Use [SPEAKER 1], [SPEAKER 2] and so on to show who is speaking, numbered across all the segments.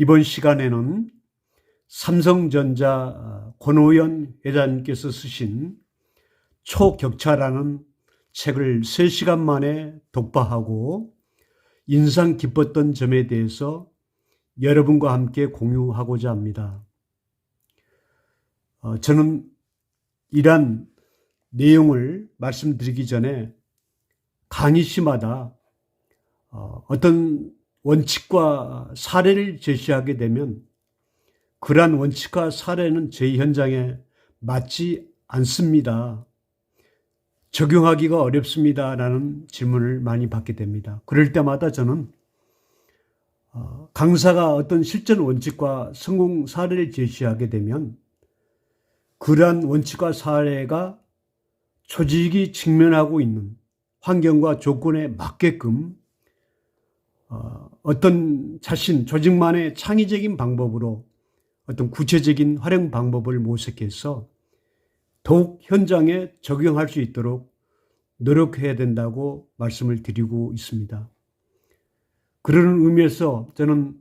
[SPEAKER 1] 이번 시간에는 삼성전자 권오연 회장께서 쓰신 초격차라는 책을 3시간 만에 독파하고 인상 깊었던 점에 대해서 여러분과 함께 공유하고자 합니다. 어, 저는 이러한 내용을 말씀드리기 전에 강의 시마다 어, 어떤 원칙과 사례를 제시하게 되면 그러한 원칙과 사례는 저희 현장에 맞지 않습니다. 적용하기가 어렵습니다 라는 질문을 많이 받게 됩니다. 그럴 때마다 저는 어, 강사가 어떤 실전 원칙과 성공 사례를 제시하게 되면 그러한 원칙과 사례가 조직이 직면하고 있는 환경과 조건에 맞게끔 어, 어떤 자신 조직만의 창의적인 방법으로 어떤 구체적인 활용 방법을 모색해서 더욱 현장에 적용할 수 있도록 노력해야 된다고 말씀을 드리고 있습니다. 그러는 의미에서 저는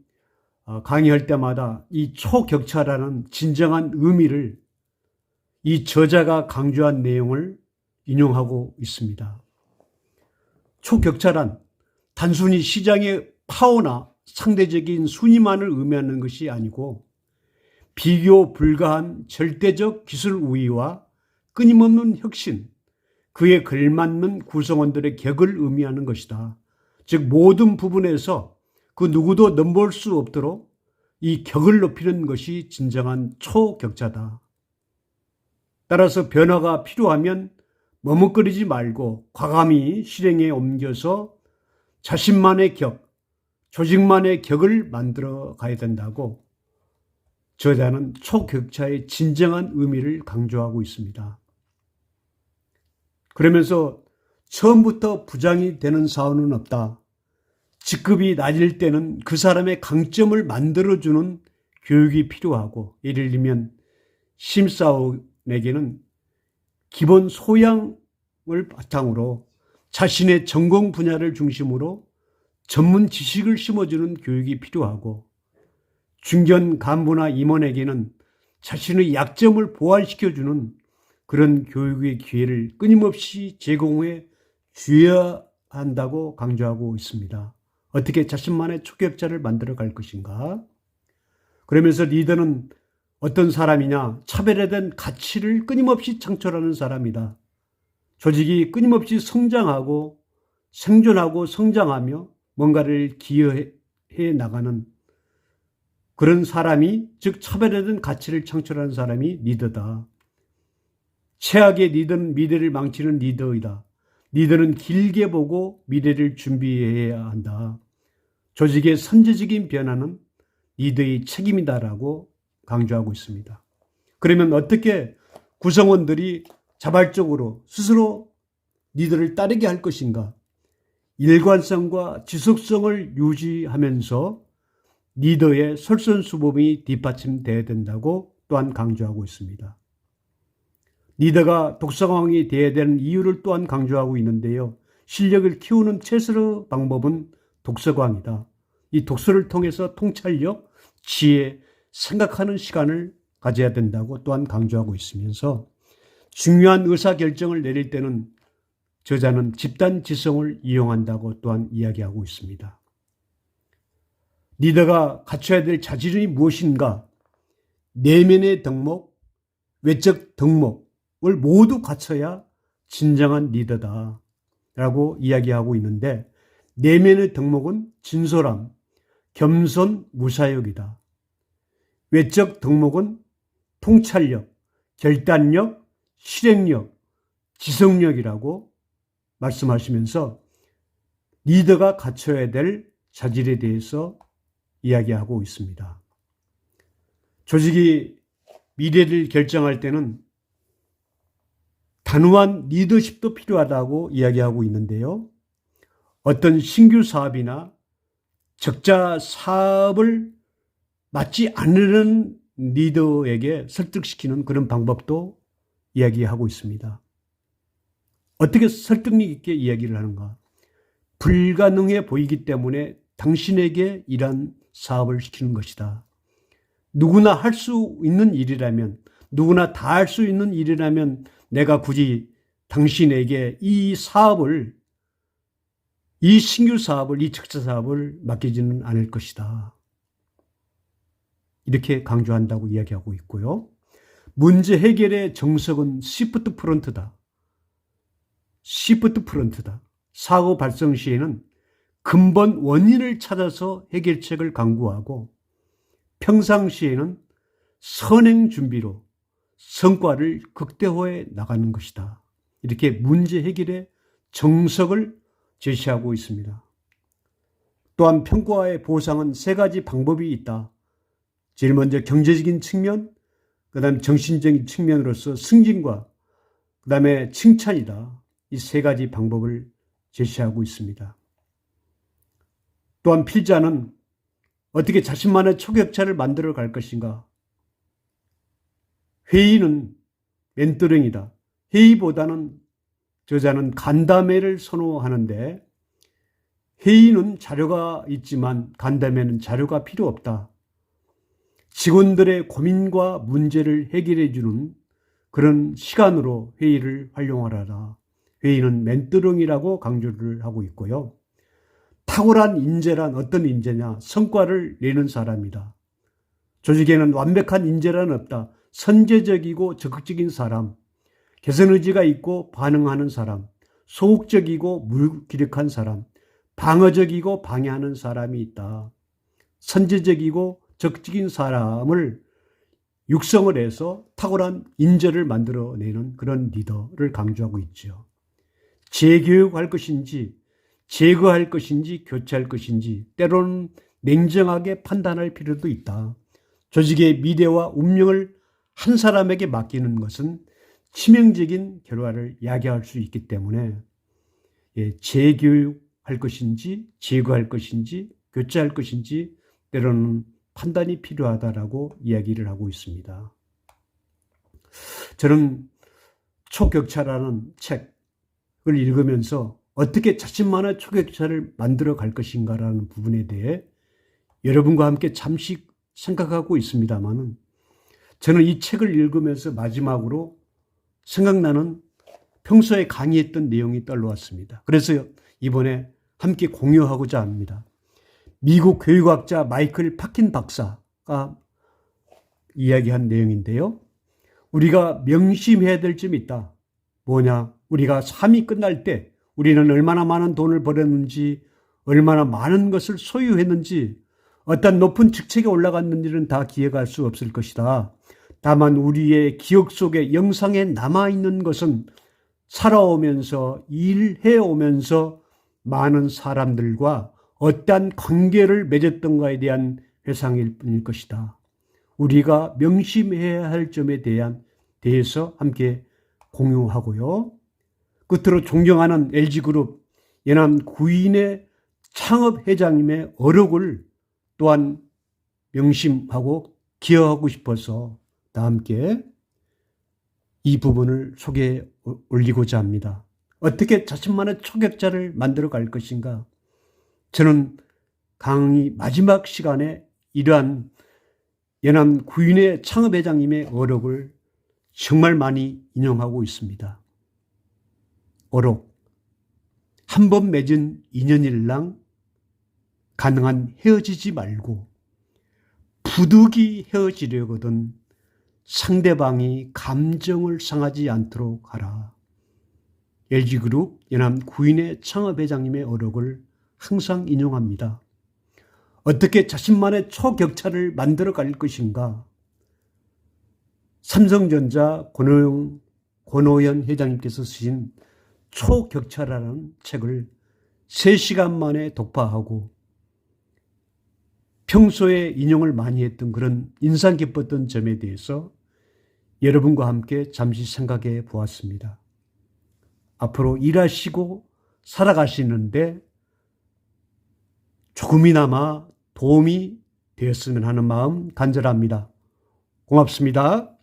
[SPEAKER 1] 어, 강의할 때마다 이 초격차라는 진정한 의미를 이 저자가 강조한 내용을 인용하고 있습니다. 초격차란 단순히 시장의 파워나 상대적인 순위만을 의미하는 것이 아니고 비교 불가한 절대적 기술 우위와 끊임없는 혁신, 그에 걸맞는 구성원들의 격을 의미하는 것이다. 즉 모든 부분에서 그 누구도 넘볼 수 없도록 이 격을 높이는 것이 진정한 초격차다. 따라서 변화가 필요하면 머뭇거리지 말고 과감히 실행에 옮겨서 자신만의 격, 조직만의 격을 만들어 가야 된다고 저자는 초격차의 진정한 의미를 강조하고 있습니다. 그러면서 처음부터 부장이 되는 사원은 없다. 직급이 낮을 때는 그 사람의 강점을 만들어주는 교육이 필요하고 예를 들면 심사원에게는 기본 소양을 바탕으로 자신의 전공 분야를 중심으로 전문 지식을 심어주는 교육이 필요하고 중견 간부나 임원에게는 자신의 약점을 보완시켜주는 그런 교육의 기회를 끊임없이 제공해 주어야 한다고 강조하고 있습니다. 어떻게 자신만의 초격자를 만들어 갈 것인가? 그러면서 리더는 어떤 사람이냐? 차별화된 가치를 끊임없이 창출하는 사람이다. 조직이 끊임없이 성장하고 생존하고 성장하며 뭔가를 기여해 나가는 그런 사람이 즉 차별화된 가치를 창출하는 사람이 리더다. 최악의 리더는 미래를 망치는 리더이다. 리더는 길게 보고 미래를 준비해야 한다. 조직의 선제적인 변화는 리더의 책임이다라고 강조하고 있습니다. 그러면 어떻게 구성원들이 자발적으로 스스로 리더를 따르게 할 것인가? 일관성과 지속성을 유지하면서 리더의 솔선수범이 뒷받침되어야 된다고 또한 강조하고 있습니다. 리더가 독서광이 되어야 되는 이유를 또한 강조하고 있는데요. 실력을 키우는 최선의 방법은 독서광이다. 이 독서를 통해서 통찰력, 지혜, 생각하는 시간을 가져야 된다고 또한 강조하고 있으면서 중요한 의사결정을 내릴 때는 저자는 집단 지성을 이용한다고 또한 이야기하고 있습니다. 리더가 갖춰야 될 자질이 무엇인가? 내면의 덕목, 외적 덕목을 모두 갖춰야 진정한 리더다. 라고 이야기하고 있는데, 내면의 덕목은 진솔함, 겸손, 무사역이다. 외적 덕목은 통찰력, 결단력, 실행력, 지속력이라고 말씀하시면서 리더가 갖춰야 될 자질에 대해서 이야기하고 있습니다. 조직이 미래를 결정할 때는 단호한 리더십도 필요하다고 이야기하고 있는데요. 어떤 신규 사업이나 적자 사업을 맞지 않는 리더에게 설득시키는 그런 방법도 이야기하고 있습니다. 어떻게 설득력 있게 이야기를 하는가? 불가능해 보이기 때문에 당신에게 이러한 사업을 시키는 것이다. 누구나 할 수 있는 일이라면, 누구나 다 할 수 있는 일이라면 내가 굳이 당신에게 이 사업을, 이 신규 사업을, 이 적자 사업을 맡기지는 않을 것이다. 이렇게 강조한다고 이야기하고 있고요. 문제 해결의 정석은 시프트 프론트다. 시프트 프론트다. 사고 발생 시에는 근본 원인을 찾아서 해결책을 강구하고 평상시에는 선행 준비로 성과를 극대화해 나가는 것이다. 이렇게 문제 해결의 정석을 제시하고 있습니다. 또한 평가와의 보상은 세 가지 방법이 있다. 제일 먼저 경제적인 측면, 그 다음에 정신적인 측면으로서 승진과 그 다음에 칭찬이다. 이 세 가지 방법을 제시하고 있습니다. 또한 필자는 어떻게 자신만의 초격차를 만들어 갈 것인가? 회의는 멘토링이다. 회의보다는 저자는 간담회를 선호하는데 회의는 자료가 있지만 간담회는 자료가 필요 없다. 직원들의 고민과 문제를 해결해 주는 그런 시간으로 회의를 활용하라. 회의는 멘토링이라고 강조를 하고 있고요. 탁월한 인재란 어떤 인재냐? 성과를 내는 사람이다. 조직에는 완벽한 인재란 없다. 선제적이고 적극적인 사람, 개선 의지가 있고 반응하는 사람, 소극적이고 무기력한 사람, 방어적이고 방해하는 사람이 있다. 선제적이고 적극적인 사람을 육성을 해서 탁월한 인재를 만들어내는 그런 리더를 강조하고 있죠. 재교육할 것인지 제거할 것인지 교체할 것인지 때로는 냉정하게 판단할 필요도 있다. 조직의 미래와 운명을 한 사람에게 맡기는 것은 치명적인 결과를 야기할 수 있기 때문에 예, 재교육할 것인지 제거할 것인지 교체할 것인지 때로는 판단이 필요하다라고 이야기를 하고 있습니다. 저는 초격차라는 책을 읽으면서 어떻게 자신만의 초격차를 만들어 갈 것인가라는 부분에 대해 여러분과 함께 잠시 생각하고 있습니다만은 저는 이 책을 읽으면서 마지막으로 생각나는 평소에 강의했던 내용이 떠올랐습니다. 그래서 이번에 함께 공유하고자 합니다. 미국 교육학자 마이클 파킨 박사가 이야기한 내용인데요. 우리가 명심해야 될 점이 있다. 뭐냐? 우리가 삶이 끝날 때 우리는 얼마나 많은 돈을 벌었는지, 얼마나 많은 것을 소유했는지, 어떤 높은 직책에 올라갔는지는 다 기억할 수 없을 것이다. 다만 우리의 기억 속에 영상에 남아있는 것은 살아오면서 일해오면서 많은 사람들과 어떠한 관계를 맺었던가에 대한 회상일 뿐일 것이다. 우리가 명심해야 할 점에 대한 대해서 함께 공유하고요. 끝으로 존경하는 LG그룹 예남 구인의 창업 회장님의 어록을 또한 명심하고 기여하고 싶어서 다 함께 이 부분을 소개해 올리고자 합니다. 어떻게 자신만의 초격자를 만들어 갈 것인가? 저는 강의 마지막 시간에 이러한 연암 구인의 창업회장님의 어록을 정말 많이 인용하고 있습니다. 어록. 한 번 맺은 인연일랑 가능한 헤어지지 말고 부득이 헤어지려거든 상대방이 감정을 상하지 않도록 하라. LG그룹 연암 구인의 창업회장님의 어록을 항상 인용합니다. 어떻게 자신만의 초격차를 만들어 갈 것인가? 삼성전자 권호영, 권호연 회장님께서 쓰신 초격차라는 책을 3시간 만에 독파하고 평소에 인용을 많이 했던 그런 인상 깊었던 점에 대해서 여러분과 함께 잠시 생각해 보았습니다. 앞으로 일하시고 살아가시는데 조금이나마 도움이 되었으면 하는 마음 간절합니다. 고맙습니다.